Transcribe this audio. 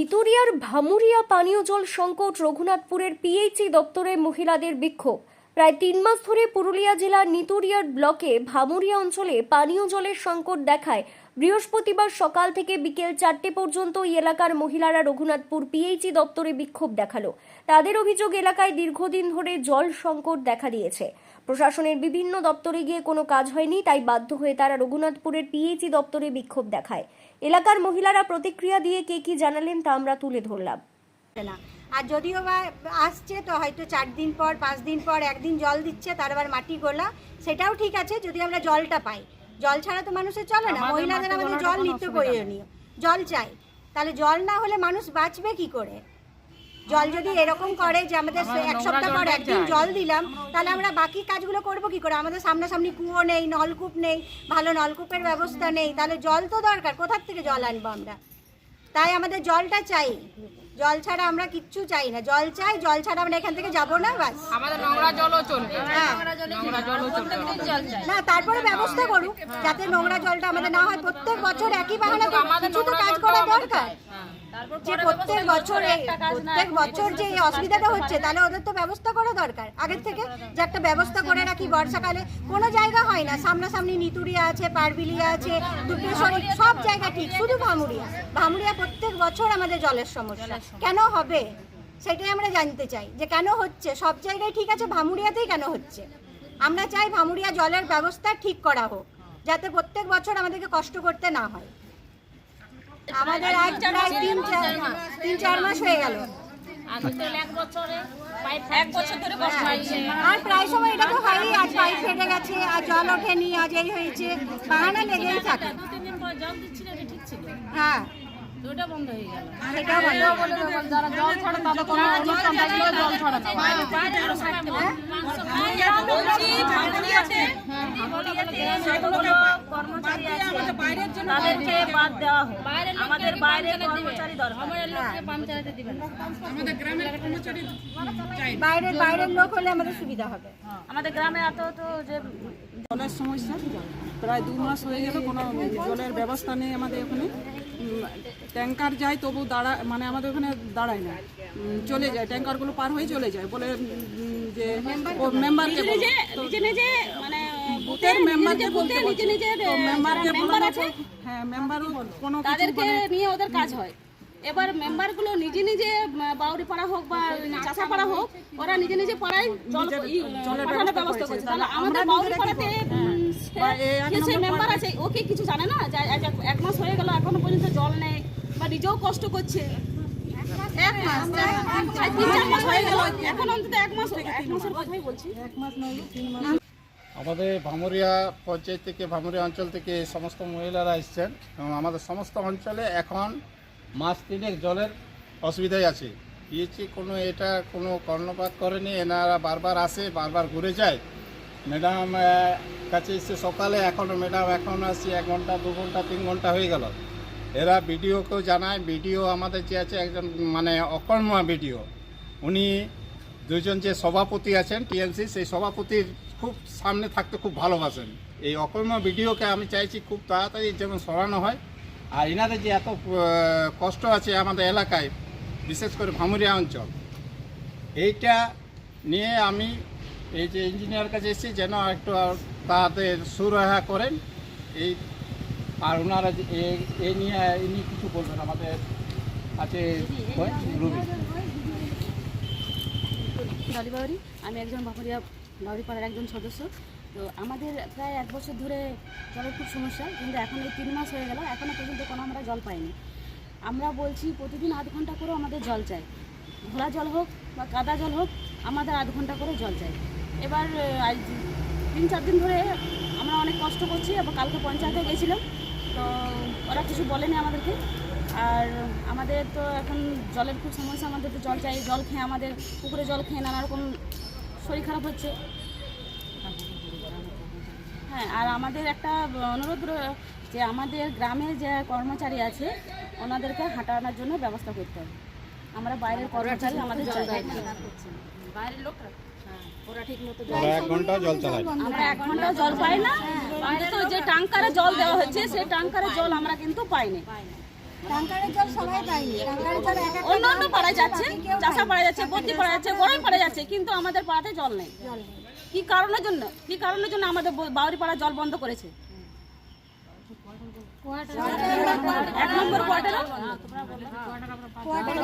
পুরুলিয়ার ভামুরিয়া পানীয় জল সংকট রঘুনাথপুরের পিএইচই দপ্তরে মহিলাদের বিক্ষোভ। প্রায় তিন মাস ধরে পুরুলিয়া জেলার নিতুরিয়ার ব্লকে ভামুরিয়া অঞ্চলে পানীয় জলের সংকট দেখায়। বৃহস্পতিবার সকাল থেকে বিকেল চারটে পর্যন্ত এই এলাকার মহিলারা রঘুনাথপুর পিএইচই দপ্তরে বিক্ষোভ দেখাল। তাদের অভিযোগ, এলাকায় দীর্ঘদিন ধরে জল সংকট দেখা দিয়েছে। প্রশাসনের বিভিন্ন দপ্তরে গিয়ে কোনো কাজ হয়নি, তাই বাধ্য হয়ে তারা রঘুনাথপুরের পিএইচই দপ্তরে বিক্ষোভ দেখায়। এলাকার মহিলারা প্রতিক্রিয়া দিয়ে কে কি জানালেন তা আমরা তুলে ধরলাম। না। আর যদিও বা আসছে তো হয়তো চার দিন পর পাঁচ দিন পর একদিন জল দিচ্ছে তার আবার মাটি গোলা সেটাও ঠিক আছে যদি আমরা জলটা পাই। জল ছাড়া তো মানুষের চলে না। মহিলাদের আমাদের জল নিত্য প্রয়োজনীয়। জল চাই। তাহলে জল না হলে মানুষ বাঁচবে কি করে? জল যদি এরকম করে যে আমাদের এক সপ্তাহ পর একদিন জল দিলাম তাহলে আমরা বাকি কাজগুলো করব কি করে? আমাদের সামনাসামনি কুয়ো নেই নলকূপ নেই ভালো নলকূপের ব্যবস্থা নেই তাহলে জল তো দরকার কোথার থেকে জল আনব আমরা? তাই আমাদের জলটা চাই। জল ছাড়া আমরা কিচ্ছু চাই না। জল চাই জল ছাড়া আমরা এখান থেকে যাব না বাস। আমাদের নোংরা জলও চলবে। হ্যাঁ। নোংরা না তারপরে ব্যবস্থা করুক যাতে নোংরা জলটা আমাদের না হয়। প্রত্যেক বছর একই বাহানা কিছু তো কাজ করা দরকার। যে প্রত্যেক বছর প্রত্যেক বছর যে এই অসুবিধাটা হচ্ছে তাহলে ওদের তো ব্যবস্থা করা দরকার। আগের থেকে যে একটা ব্যবস্থা করে রাখি বর্ষাকালে কোনো জায়গা হয় না। সামনাসামনি নিতুরিয়া আছে পারবিলিয়া আছে দুপেশ্বরী সব জায়গা ঠিক শুধু ভামুরিয়া। ভামুরিয়া প্রত্যেক বছর আমাদের জলের সমস্যা। কেন হবে? সেটাই আমরা জানতে চাই। যে কেন হচ্ছে? সব জায়গায় ঠিক আছে ভামুরিয়াতেই কেন হচ্ছে? আমরা চাই ভামুরিয়া জলের ব্যবস্থা ঠিক করা হোক যাতে প্রত্যেক বছর আমাদেরকে কষ্ট করতে না হয়। আমাদের আজ প্রায় তিন চার তিন চার মাস হয়ে গেল। আর প্রায় সময় এটা তো হয়ই আজ পাইপ ফেটে গেছে আর জল ওঠেনি আজ এই হয়েছে বাহানা লেগেই থাকে। হ্যাঁ। তো ওটা বন্ধ হয়ে গেল। যারা জল ছাড়ে তাদের কোনো অনুষ্ঠান থাকলেও জল ছড়া বাইরে বাইরে আরও থাকতে? বলছি ভাঙড়িয়াতে সেগুলো কর্মচারী আছে তাদেরকে বাদ দেওয়া হোক আমাদের বাইরে কর্মচারী দরকার আমাদের লোককে পাম্প চালাতে দিবেন বাইরের বাইরের লোক হলে আমাদের সুবিধা হবে। আমাদের গ্রামে এত তো যে জলের সমস্যা প্রায় দু মাস হয়ে গেল কোনো জলের ব্যবস্থা নেই আমাদের ওখানে উম, ট্যাঙ্কার যায় তবু দাঁড়া মানে আমাদের ওখানে দাঁড়ায় না। চলে যায় ট্যাঙ্কারগুলো পার হয়ে চলে যায় বলে যে মেম্বারকে মানে বুথের মেম্বারকে বলতে মেম্বারকে হ্যাঁ মেম্বারও কোনো তাদেরকে মানে নিয়ে ওদের কাজ হয়। এবার মেম্বারগুলো নিজে নিজে বাউরি পাড়া হোক বা চাষা পাড়া হোক ওরা নিজে নিজে পাড়ায় জল পাঠানোর ব্যবস্থা করছে। তাহলে আমাদের বাউরি পাড়াতে উম, বা এই এক সে- সে নম্বর মেম্বার আছে ও কিছু জানে না যে এক- এক মাস হয়ে গেল এখনও পর্যন্ত জল নেই বা নিজেও কষ্ট করছে। এক মাস তিন চার মাস হয়ে গেল এখন অন্তত এক মাস এক মাসের কথাই বলছি। এক মাস নয় তিন মাস আমাদের ভামুরিয়া পঞ্চায়েত থেকে ভামুরিয়া অঞ্চল থেকে সমস্ত মহিলারা এসছেন এবং আমাদের সমস্ত অঞ্চলে এখন মাস তিনেক জলের অসুবিধাই আছে। পিএইচি কোনো এটা কোনো কর্ণপাত করেনি এনারা বারবার আসে বারবার ঘুরে যায়। ম্যাডাম কাছে এসে সকালে এখনও ম্যাডাম, এখন আসছি এক ঘণ্টা, দু ঘণ্টা, তিন ঘণ্টা হয়ে গেল। এরা বিডিওকেও জানায় বিডিও আমাদের যে আছে একজন মানে অকর্মা বিডিও উনি দুজন যে সভাপতি আছেন টিএনসি সেই সভাপতির খুব সামনে থাকতে খুব ভালোবাসেন। এই অকর্মা ভিডিওকে আমি চাইছি খুব তাড়াতাড়ি যেন সরানো হয়। আর এনাদের যে এত কষ্ট আছে আমাদের এলাকায়, বিশেষ করে ভামুরিয়া অঞ্চল। এইটা নিয়ে আমি এই যে ইঞ্জিনিয়ার কাছে এসেছি যেন একটু তাদের সুরাহা করেন এই আর ওনারা এ- নিয়ে ইনি কিছু বলবেন আমাদের আছে আমি একজন বাপুরিয়া বাউরি পাড়ার একজন সদস্য তো আমাদের প্রায় এক বছর ধরে জলের খুব সমস্যা কিন্তু এখন এই তিন মাস হয়ে গেল এখনও পর্যন্ত কোনো আমরা জল পাইনি আমরা বলছি প্রতিদিন আধ ঘণ্টা করেও আমাদের জল চাই ঘোলা জল হোক বা কাদা জল হোক আমাদের আধ ঘণ্টা করে জল চাই এবার আজ তিন চার দিন ধরে আমরা অনেক কষ্ট করছি এবার কালকে পঞ্চায়েতে গেছিলাম তো ওরা কিছু বলেনি আমাদেরকে। আর আমাদের তো এখন জলের খুব সমস্যা আমাদের তো জল চাই জল খেয়ে আমাদের পুকুরে জল খেয়ে নানা রকম শরীর খারাপ হচ্ছে। হ্যাঁ আর আমাদের একটা অনুরোধ যে আমাদের গ্রামে যে কর্মচারী আছে ওনাদেরকে হাঁটানোর জন্য ব্যবস্থা করতে হবে। আমরা বাইরের কর্মচারী আমাদের বাইরের লোকরা। ওরা ঠিক মতো জল এক ঘণ্টা জল চালায় আমরা এক ঘন্টাও জল পাই না। অন্তত যে ট্যাঙ্কারে জল দেওয়া হচ্ছে সেই ট্যাঙ্কারে জল আমরা কিন্তু পাইনি। অন্য অন্য পাড়ায় যাচ্ছে চাষা যাচ্ছে যাচ্ছে গরম যাচ্ছে কিন্তু আমাদের পাড়াতে জল নেই। কি কারণের জন্য? কি কারণের জন্য আমাদের বাউরি পাড়া জল বন্ধ করেছে? এক নম্বর কোয়ার্টারে কোয়ার্টারে-